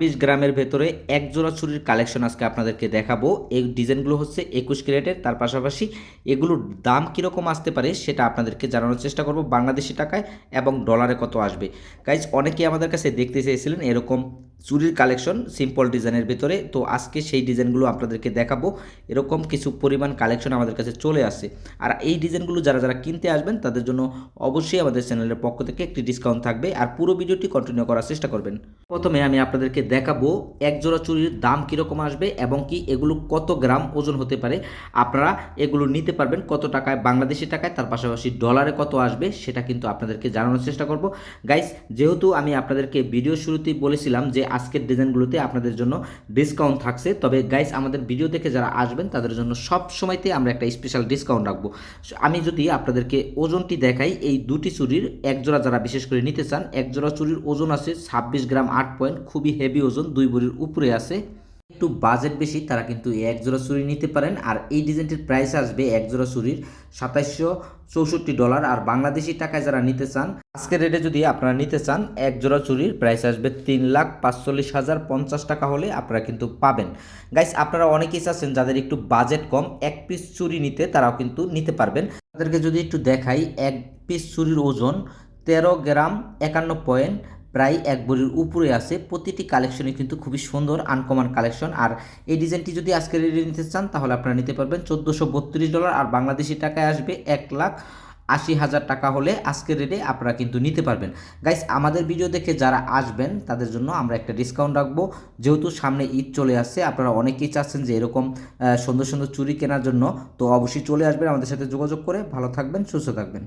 বিশ গ্রামের ভেতরে এক জোড়া চুরির কালেকশন আজকে আপনাদেরকে দেখাবো। এই ডিজাইনগুলো হচ্ছে একুশ ক্যারেটের, তার পাশাপাশি এগুলোর দাম কীরকম আসতে পারে সেটা আপনাদেরকে জানানোর চেষ্টা করব বাংলাদেশি টাকায় এবং ডলারে কত আসবে। গাইজ অনেকেই আমাদের কাছে দেখতে চেয়েছিলেন এরকম চুরির কালেকশন সিম্পল ডিজাইনের ভেতরে। তো আজকে সেই ডিজাইনগুলো আপনাদেরকে দেখাবো। এরকম কিছু পরিমাণ কালেকশন আমাদের কাছে চলে আসে। আর এই ডিজাইনগুলো যারা যারা কিনতে আসবেন, তাদের জন্য অবশ্যই আমাদের চ্যানেলের পক্ষ থেকে একটি ডিসকাউন্ট থাকবে। আর পুরো ভিডিওটি কন্টিনিউ করার চেষ্টা করবেন। প্রথমে আমি আপনাদেরকে দেখাবো এক জোড়া চুরির দাম কীরকম আসবে এবং কি এগুলো কত গ্রাম ওজন হতে পারে। আপনারা এগুলো নিতে পারবেন কত টাকায়, বাংলাদেশি টাকায়, তার পাশাপাশি ডলারে কত আসবে সেটা কিন্তু আপনাদেরকে জানানোর চেষ্টা করব। গাইস যেহেতু আমি আপনাদেরকে ভিডিও শুরুতেই বলেছিলাম যে আজকের ডিজাইনগুলোতে আপনাদের জন্য ডিসকাউন্ট থাকছে। তবে গাইস আমাদের ভিডিও দেখে যারা আসবেন, তাদের জন্য সব সময়তে আমরা একটা স্পেশাল ডিসকাউন্ট রাখব। আমি যদি আপনাদেরকে ওজনটি দেখাই, এই দুটি চুরির, একজোড়া যারা বিশেষ করে নিতে চান, একজোড়া চুরির ওজন আছে ছাব্বিশ গ্রাম আট পয়েন্ট খুবই হেভি ওজন, দুই বড়ির উপরে আছে। একটু বাজেট বেশি, তারা কিন্তু এক জোড়া চুরি নিতে পারেন। আর এই ডিজাইনটির প্রাইস আসবে এক জোড়া চুরির সাতাইশশো চৌষট্টি ডলার আর বাংলাদেশি টাকায় যারা নিতে চান, আজকের রেটে যদি আপনারা নিতে চান, এক জোড়া চুরির প্রাইস আসবে তিন লাখ পাঁচচল্লিশ হাজার পঞ্চাশ টাকা হলে আপনারা কিন্তু পাবেন। গাইস আপনারা অনেকেই চাচ্ছেন যাদের একটু বাজেট কম, এক পিস চুরি নিতে, তারাও কিন্তু নিতে পারবেন। তাদেরকে যদি একটু দেখাই, এক পিস চুরির ওজন তেরো গ্রাম একান্ন পয়েন্ট প্রায় এক বড়ির উপরে আছে। প্রতিটি কালেকশনই কিন্তু খুবই সুন্দর আনকমন কালেকশন আর এই ডিজাইনটি যদি আজকে রেডি নিতে চান, তাহলে আপনারা নিতে পারবেন চোদ্দোশো বত্রিশ ডলার আর বাংলাদেশি টাকায় আসবে এক লাখ আশি হাজার টাকা হলে আজকের রেটে আপনারা কিন্তু নিতে পারবেন। গাইস আমাদের ভিডিও দেখে যারা আসবেন, তাদের জন্য আমরা একটা ডিসকাউন্ট রাখব। যেহেতু সামনে ঈদ চলে আসছে, আপনারা অনেকেই চাচ্ছেন যে এরকম সুন্দর সুন্দর চুরি কেনার জন্য। তো অবশ্যই চলে আসবেন আমাদের সাথে যোগাযোগ করে। ভালো থাকবেন, সুস্থ থাকবেন।